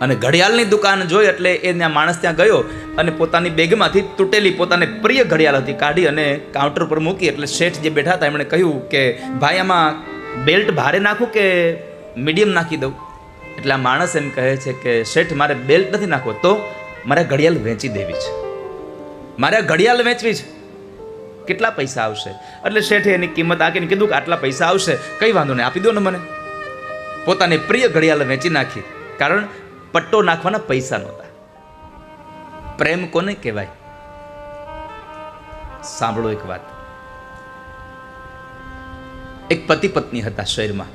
અને ઘડિયાળની દુકાન જોઈ એટલે એ ત્યાં માણસ ત્યાં ગયો અને પોતાની બેગમાંથી તૂટેલી પોતાને પ્રિય ઘડિયાળ હતી કાઢી અને કાઉન્ટર પર મૂકી એટલે શેઠ જે બેઠા હતા એમણે કહ્યું કે, ભાઈ, આમાં બેલ્ટ ભારે નાખું કે મીડિયમ નાખી દઉં? એટલે આ માણસ એમ કહે છે કે, શેઠ, મારે બેલ્ટ નથી નાખવો, તો મારે ઘડિયાળ વેચી દેવી છે. મારે ઘડિયાળ વેચવી છે? કેટલા પૈસા આવશે? એટલે શેઠે એની કિંમત આકીને કીધું કે, આટલા પૈસા આવશે, કઈ વાંધો નહીં, આપી દો ને મને. પોતાની પ્રિય ઘડિયાળ વેચી નાખી. કારણ પટ્ટો નાખવાના પૈસા નહોતા. પ્રેમ કોને કહેવાય? સાંભળો એક વાત. એક પતિ પત્ની હતા શહેરમાં.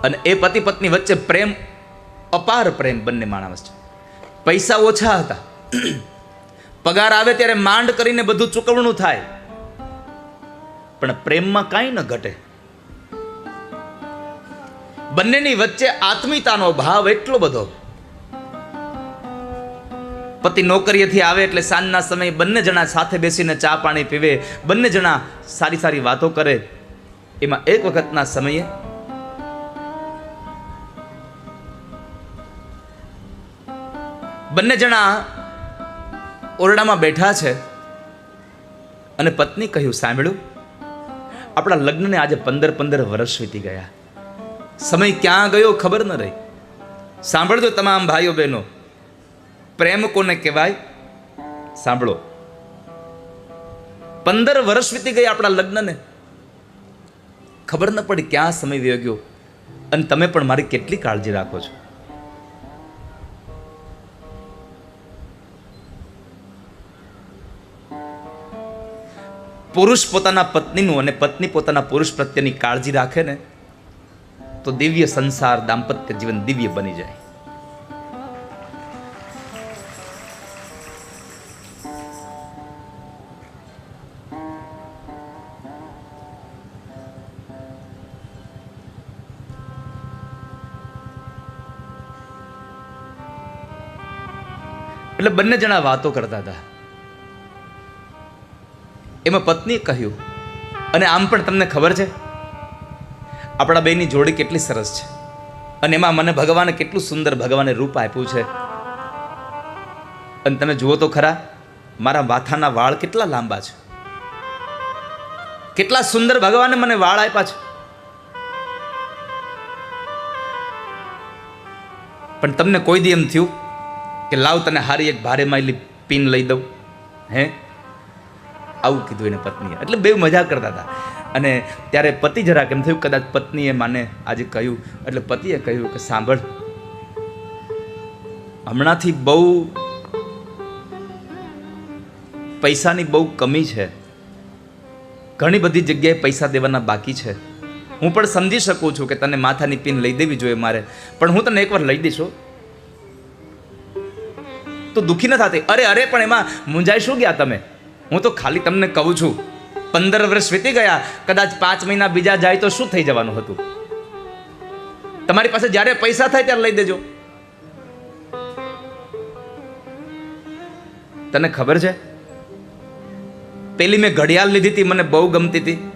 અને એ પતિ પત્ની વચ્ચે પ્રેમ, અપાર પ્રેમ બંને માણસ છે. પૈસા ઓછા હતા. પગાર આવે ત્યારે માંડ કરીને બધું ચૂકવણું થાય. પણ પ્રેમમાં કાંઈ ન ઘટે. બંનેની વચ્ચે આત્મીયતાનો ભાવ એટલો બધો. પતિ નોકરીએથી આવે એટલે સાંજના સમયે બંને જણા સાથે બેસીને ચા પાણી પીવે, બંને જણા સારી સારી વાતો કરે. એમાં એક વખતના સમયે બંને જણા ઓરડામાં બેઠા છે અને પત્ની કહ્યું, સાંભળ્યું? આપણા લગ્નને આજે પંદર પંદર વર્ષ વીતી ગયા. સમય ક્યાં ગયો ખબર ન રહી. સાંભળજો તમામ ભાઈઓ બહેનો. પ્રેમ કોને કહેવાય? સાંભળો. પંદર વર્ષ વીતી ગયા આપણા લગ્નને. ખબર ન પડી ક્યાં સમય વયો ગયો. અને તમે પણ મારી કેટલી કાળજી રાખો છો. પુરુષ પોતાના પત્નીનું અને પત્ની પોતાના પુરુષ પ્રત્યેની કાળજી રાખે ને તો દિવ્ય સંસાર, દાંપત્ય જીવન દિવ્ય બની જાય. એટલે બંને જણા વાતો કરતા હતા. એમાં પત્નીએ કહ્યું, અને આમ પણ તમને ખબર છે? આપણા બેની જોડી કેટલી સરસ છે. અને એમાં મને ભગવાને કેટલું સુંદર ભગવાને રૂપ આપ્યું છે. અને તમે જુઓ તો ખરા, મારા માથાના વાળ કેટલા લાંબા છે. કેટલા સુંદર ભગવાને મને વાળ આપ્યા છે. પણ તમને કોઈ દી એમ થયું કે લાવ તને હારી એક ભારે માયલી પિન લઈ દઉં, હે? આવું કીધું એને પત્નીએ. એટલે બે મજા કરતા હતા. અને ત્યારે પતિ જરાક એમ થયું, કદાચ પત્નીએ માને આજે કહ્યું. એટલે પતિએ કહ્યું કે, સાંભળ, હમણાંથી બહુ પૈસાની બહુ કમી છે. ઘણી બધી જગ્યાએ પૈસા દેવાના બાકી છે. હું પણ સમજી શકું છું કે તને માથાની પિન લઈ દેવી જોઈએ મારે, પણ હું તને એકવાર લઈ દઈશું તો દુઃખી ન થાતી? અરે અરે, પણ એમાં મૂંઝાઈ શું ગયા તમે? હું તો ખાલી તમને કહું છું. પંદર વર્ષ વીતી ગયા, કદાચ પાંચ મહિના બીજા જાય તો શું થઈ જવાનું હતું? તમારી પાસે જ્યારે પૈસા થાય ત્યારે લઈ દેજો. તને ખબર છે? પેલી મેં ઘડિયાળ લીધી હતી, મને બહુ ગમતી હતી.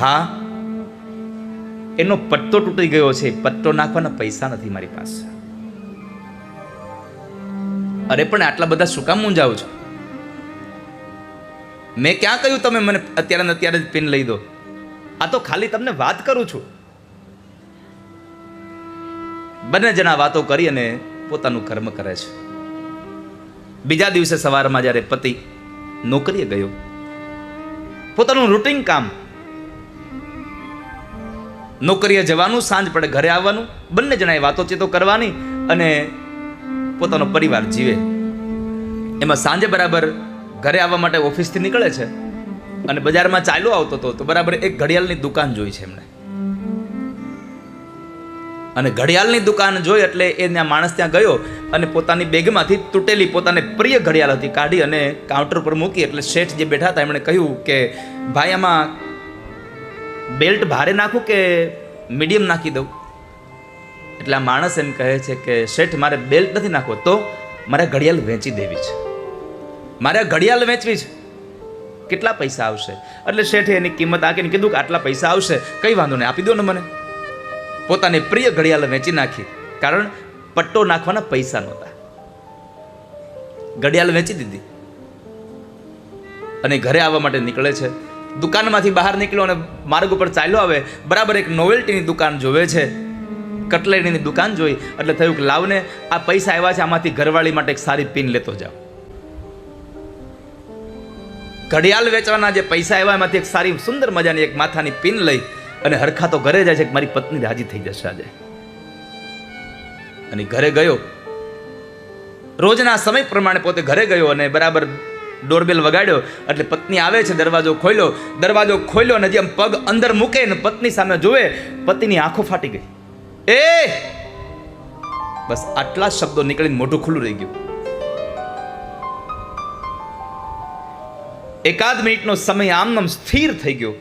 હા, એનો પટ્ટો તૂટી ગયો છે, પટ્ટો નાખવાના પૈસા નથી મારી પાસે. અરે પણ આટલા બધા શું કામ મૂંઝાવ છો? મેં ક્યાં કહ્યું તમે મને અત્યારે ને અત્યારે જ પિન લઈ દો? આ તો ખાલી તમને વાત કરું છું. બંને જણા વાતો કરી અને પોતાનું કર્મ કરે છે. બીજા દિવસે સવારમાં જ્યારે પતિ નોકરીએ ગયો, પોતાનું રૂટીન કામ, નોકરીએ જવાનું, સાંજ પડે ઘરે આવવાનું, બંને જણાએ વાતોચીતો કરવાની અને પોતાનો પરિવાર જીવે. એમાં સાંજે બરાબર ઘરે આવવા માટે ઓફિસથી નીકળે છે અને બજારમાં ચાલ્યો આવતો હતો તો બરાબર એક ઘડિયાળની દુકાન જોઈ છે એમણે. અને ઘડિયાળની દુકાન જોઈ એટલે એ ત્યાં માણસ ત્યાં ગયો અને પોતાની બેગમાંથી તૂટેલી પોતાને પ્રિય ઘડિયાળ હતી કાઢી અને કાઉન્ટર પર મૂકી એટલે શેઠ જે બેઠા હતા એમણે કહ્યું કે, ભાઈ, આમાં બેલ્ટ ભારે નાખું કે મીડિયમ નાખી દઉં? એટલે આ માણસ એમ કહે છે કે, શેઠ, મારે બેલ્ટ નથી નાખવો, તો મારે ઘડિયાળ વેચી દેવી છે. મારે ઘડિયાળ વેચવી છે. કેટલા પૈસા આવશે? એટલે શેઠે એની કિંમત આંકીને કીધું કે આટલા પૈસા આવશે. કઈ વાંધો નહીં, આપી દો ને મને. પોતાની પ્રિય ઘડિયાળ વેચી નાખી, કારણ પટ્ટો નાખવાના પૈસા નહોતા. ઘડિયાળ વેચી દીધી. અને ઘરે આવવા માટે નીકળે છે. દુકાનમાંથી બહાર નીકળ્યો અને માર્ગ ઉપર ચાલ્યો આવે, બરાબર એક નોવેલ્ટીની દુકાન જોવે છે. કટલેરીની દુકાન જોઈ, એટલે થયું કે લાવને, આ પૈસા આવ્યા છે, આમાંથી ઘરવાળી માટે એક સારી પિન લેતો જાઓ. ઘડિયાળ વેચવાના જે પૈસા આવ્યા, એમાંથી એક સારી સુંદર મજાની એક માથાની પિન લઈ અને હરખા તો ઘરે જાય છે કે મારી પત્ની રાજી થઈ જશે આજે. અને ઘરે ગયો. રોજના સમય પ્રમાણે પોતે ઘરે ગયો અને બરાબર ડોરબેલ વગાડ્યો. એટલે પત્ની આવે છે, દરવાજો ખોલ્યો. દરવાજો ખોલ્યો અને જેમ પગ અંદર મૂકે ને પત્ની સામે જોવે પતિની આંખો ફાટી ગઈ. એ! બસ આટલા શબ્દો નીકળીને મોઢું ખુલ્લું રહી ગયું. એકાદ મિનિટનો સમય આમ સ્થિર થઈ ગયો.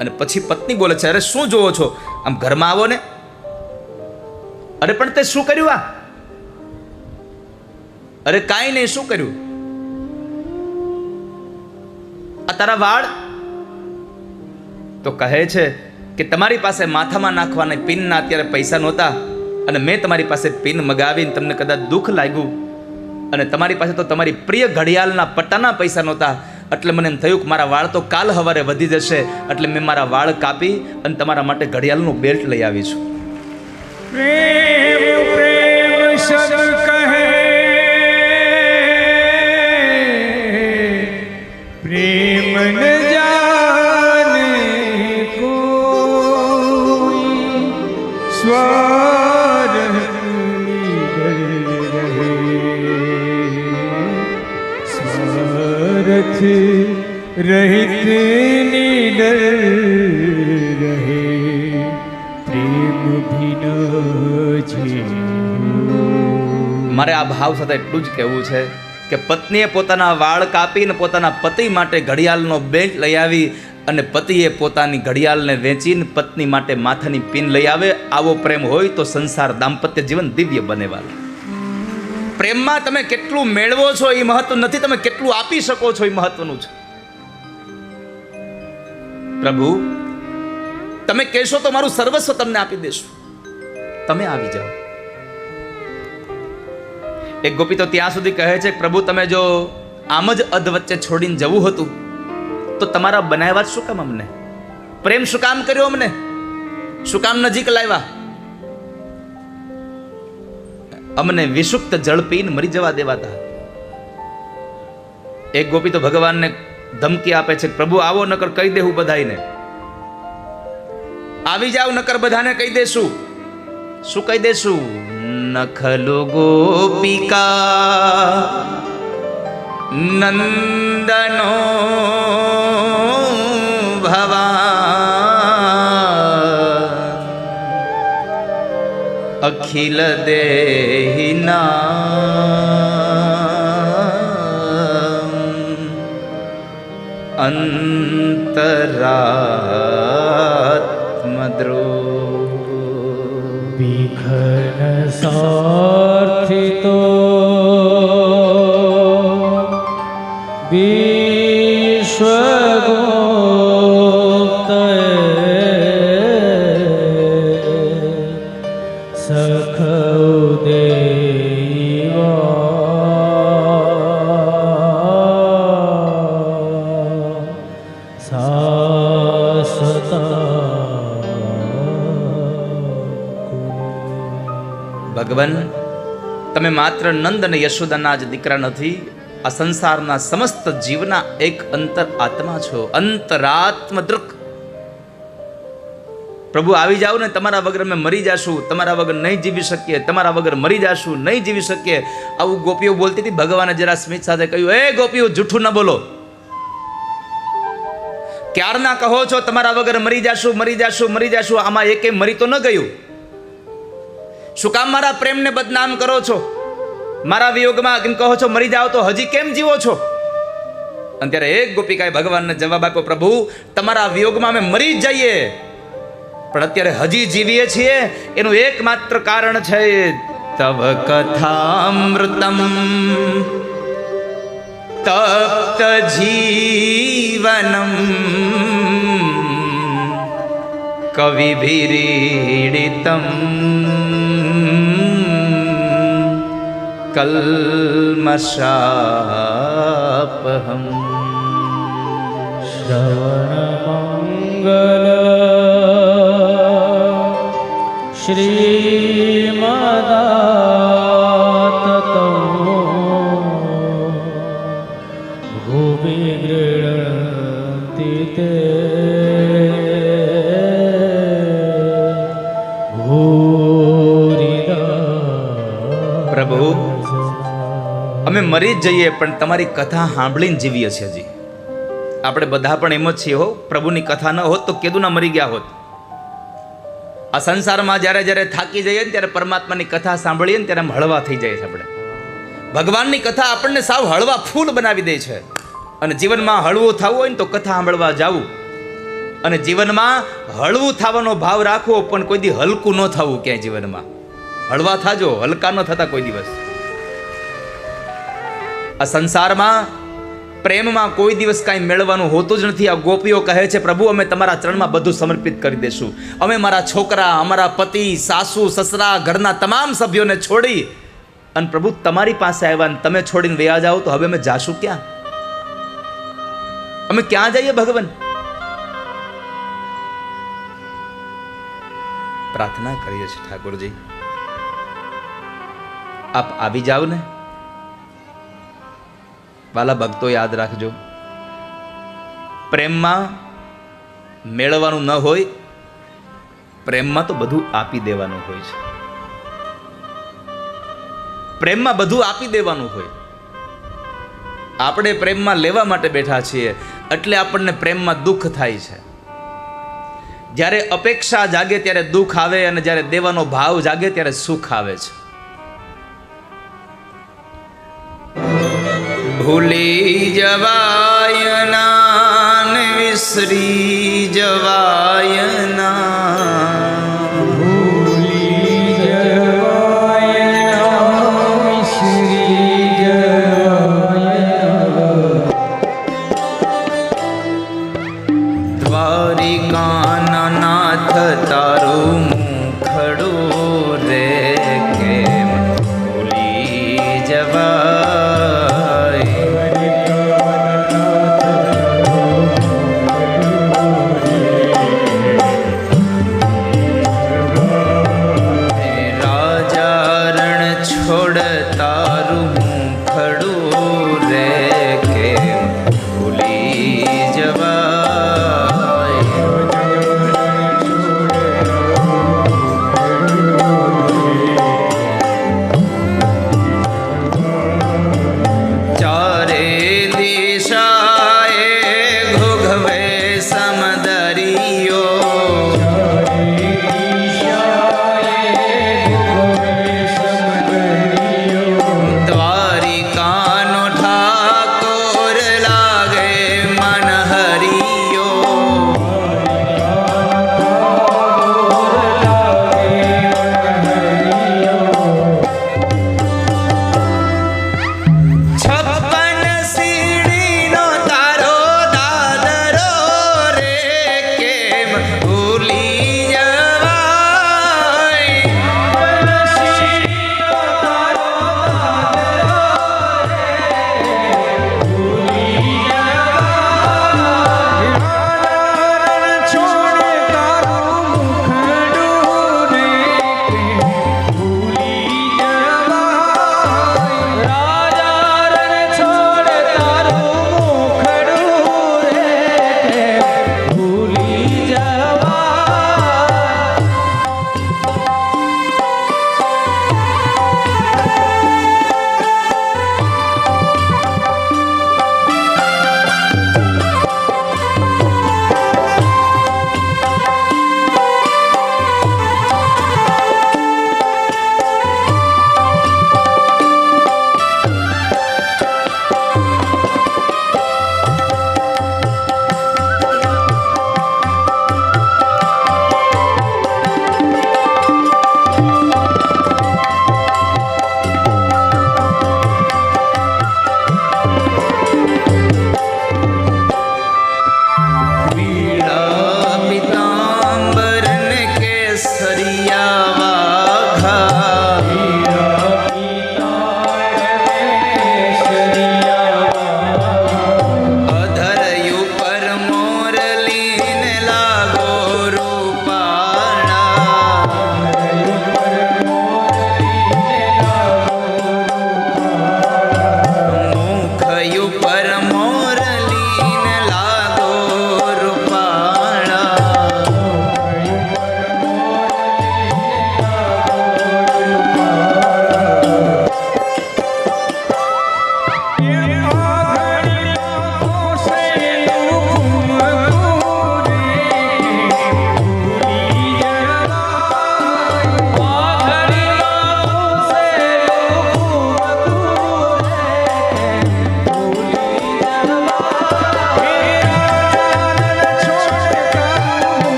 અને પછી પત્ની બોલે છે, અરે, શું જોવો છો? આમ ઘરમાં આવો ને. અરે, પણ તે શું કર્યું આ? અરે, કાંઈ નહીં, શું કર્યું? આ તારા વાળ? તો કહે છે કે, તમારી પાસે માથામાં નાખવાના પિનના અત્યારે પૈસા નહોતા અને મેં તમારી પાસે પિન મગાવીને તમને કદાચ દુઃખ લાગ્યું. અને તમારી પાસે તો તમારી પ્રિય ઘડિયાળના પટ્ટાના પૈસા નહોતા. એટલે મને એમ થયું કે મારા વાળ તો કાલ હવારે વધી જશે. એટલે મેં મારા વાળ કાપી અને તમારા માટે ઘડિયાળનું બેલ્ટ લઈ આવી છું. રહિત નિડર રહે પ્રેમ ભીન મારે આ ભાવ સાથે એટલું જ કહેવું છે કે પત્નીએ પોતાના વાળ કાપીને પોતાના પતિ માટે ઘડિયાળનો બેલ્ટ લઈ આવી અને પતિએ પોતાની ઘડિયાળને વેચીને પત્ની માટે માથાની પિન લઈ આવે. આવો પ્રેમ હોય તો સંસાર દાંપત્ય જીવન દિવ્ય બનેવાલા પ્રેમમાં તમે કેટલું મેળવો છો એ મહત્વ નથી, તમે કેટલું આપી શકો છો એ મહત્વનું છે. પ્રભુ, તમે કહેશો તો મારું સર્વસ્વ તમને આપી દેશું. તમે આવી જાઓ. એક ગોપી તો ત્યાં સુધી કહે છે, પ્રભુ, તમે જો આમ જ અધ વચ્ચે છોડીને જવું હતું, તો તમારા બનાવ્યા શું કામ અમને? પ્રેમ શું કામ કર્યો અમને? શું કામ નજીક લાવ્યા? અમને વિષુપ્ત જળ પીને મરી જવા દેવાતા. એક ગોપી તો ભગવાનને ધમકી આપે છે પ્રભુ આવો, નકર કહી દેવું બધાને આવી જાવ નકર બધાને કહી દેશું. શું કહી દેશું? નખલો ગોપિકા, નંદનો ભવા, અખિલ દેહિના. અંતરાત્મદ્રો વિઘન સાર્થિતો ભગવાન, તમે માત્ર નંદ અને યશોદાના જ દીકરા નથી, આ સંસારના સમસ્ત જીવના એક અંતર આત્મા છો. અંતરાત્મ દૃક પ્રભુ, આવી જાઓ ને, તમારા વગર અમે મરી જાશું, તમારા વગર નહીં જીવી શકીએ, તમારા વગર મરી જાશું, નહીં જીવી શકીએ. આવું ગોપીઓ બોલતી હતી, ભગવાને જરા સ્મિત સાથે કહ્યું, એ ગોપીઓ, જૂઠું ન બોલો. ક્યારના કહો છો, તમારા વગર મરી જાશું મરી જાશું મરી જાશું, આમાં એકે મરી તો ન ગયું? શું કામ મારા પ્રેમને બદનામ કરો છો? મારા વિયોગમાં કેમ કહો છો, મરી જાઓ તો હજી કેમ જીવો છો? અને ત્યારે એક ગોપિકાએ ભગવાનને જવાબ આપ્યો, પ્રભુ, તમારા વિયોગમાં અમે મરી જ જઈએ. પણ અત્યારે હજી જીવીએ છીએ. એનું એકમાત્ર કારણ છે તવ કથામૃતમ. તપ્ત જીવનમ. कविभिरीडितं कल्मशापहम् श्रवणमङ्गल श्रीमदा અમે મરી જ જઈએ, પણ તમારી કથા સાંભળીને જીવીએ છીએ હજી આપણે બધા પણ એમ જ છીએ હો, પ્રભુની કથા ન હોત તો કેદુના મરી ગયા હોત. આ સંસારમાં જ્યારે જ્યારે થાકી જઈએ ને ત્યારે પરમાત્માની કથા સાંભળીએ ને ત્યારે આમ હળવા થઈ જાય છે આપણે. ભગવાનની કથા આપણને સાવ હળવા ફૂલ બનાવી દે છે. અને જીવનમાં હળવું થવું હોય ને તો કથા સાંભળવા જાવું. અને જીવનમાં હળવું થવાનો ભાવ રાખવો પણ કોઈ દી હલકું ન થવું ક્યાંય જીવનમાં. હળવા થાજો, હલકા ન થતા કોઈ દિવસ. આ સંસારમાં પ્રેમમાં કોઈ દિવસ કાંઈ મેળવવાનું હોતું જ નથી. આ ગોપીઓ કહે છે, પ્રભુ, અમે તમારા ચરણમાં બધું સમર્પિત કરી દેશું. અમે મારા છોકરા, અમારા પતિ, સાસુ, સસરા, ઘરના તમામ સભ્યોને છોડી અને પ્રભુ, તમારી પાસે આવ્યા અને તમે છોડીને વ્યા જાઓ તો હવે અમે જાશું ક્યાં? અમે ક્યાં જઈએ ભગવાન? પ્રાર્થના કરીએ છીએ ઠાકોરજી. આપ આવી જાઓ ને. વાલા ભક્તો યાદ રાખજો. પ્રેમમાં મેળવવાનું ન હોય, પ્રેમમાં તો બધું આપી દેવાનું હોય છે. પ્રેમમાં બધું આપી દેવાનું હોય. આપણે પ્રેમમાં લેવા માટે બેઠા છીએ, એટલે આપણને પ્રેમમાં દુઃખ થાય છે. જ્યારે અપેક્ષા જાગે ત્યારે દુઃખ આવે અને જ્યારે દેવાનો ભાવ જાગે ત્યારે સુખ આવે છે. ભૂલી જવાય ના ને વિસરી જવાય ના ભૂલી જવાય વિસરી જવાય દ્વારિકાના નાથ તારું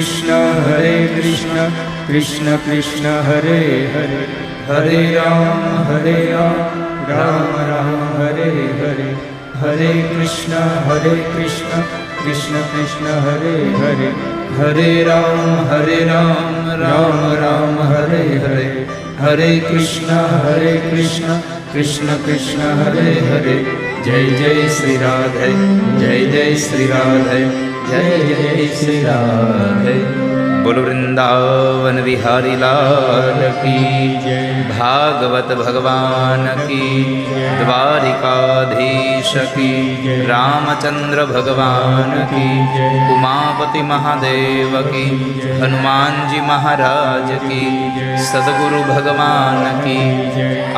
કૃષ્ણ, હરે કૃષ્ણ કૃષ્ણ કૃષ્ણ, હરે હરે. હરે રામ હરે રામ રામ રામ, હરે હરે. હરે કૃષ્ણ હરે કૃષ્ણ કૃષ્ણ કૃષ્ણ, હરે હરે. હરે રામ હરે રામ રામ રામ, હરે હરે. હરે કૃષ્ણ હરે કૃષ્ણ કૃષ્ણ કૃષ્ણ, હરે હરે. જય જય શ્રી રાધે, જય જય શ્રી રાધે. જય જય શ્રી રાધે બોલો વૃંદાવન વિહારી લાલ કી जय ભાગવત ભગવાન કી દ્વારિકાધીશ કી રામચંદ્ર ભગવાન કી ઉમાપતિ મહાદેવ કી હનુમાનજી મહારાજ કી સદગુરુ ભગવાન કી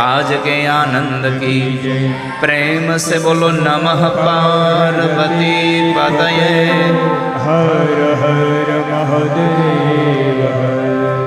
આજ કે આનંદ કી પ્રેમ સે બોલો નમઃ પાર્વતી પતયે હર હર મહાદેવ